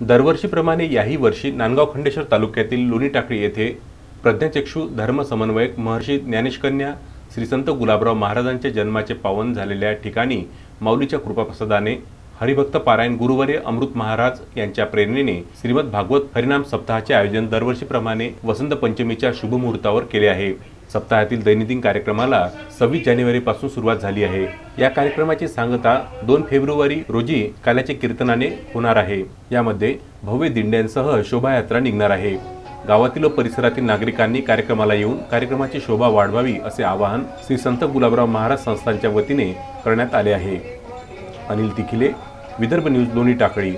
दरवर्षीप्रमाणे याही वर्षी नांदगाव खंडेश्वर तालुक्यातील लोणी टाकळी येथे प्रज्ञाचक्षू धर्म समन्वयक महर्षी ज्ञानेशकन्या श्री संत गुलाबराव महाराजांच्या जन्माचे पावन झालेल्या ठिकाणी माऊलीच्या कृपाप्रसादाने हरिभक्त पारायण गुरुवर्य अमृत महाराज यांच्या प्रेरणेने श्रीमद भागवत हरिनाम सप्ताहाचे आयोजन दरवर्षीप्रमाणे वसंत पंचमीच्या शुभमुहूर्तावर केले आहे. सप्ताहातील दैनंदिन कार्यक्रमाला सव्वीस जानेवारीपासून सुरुवात झाली आहे. या कार्यक्रमाची सांगता दोन फेब्रुवारी रोजी काल्याचे कीर्तनाने होणार आहे. यामध्ये भव्य दिंड्यांसह शोभायात्रा निघणार आहे. गावातील व परिसरातील नागरिकांनी कार्यक्रमाला येऊन कार्यक्रमाची शोभा वाढवावी असे आवाहन श्री संत गुलाबराव महाराज संस्थांच्या वतीने करण्यात आले आहे. अनिल तिखिले विदर्भ न्यूज लोणी टाकळी.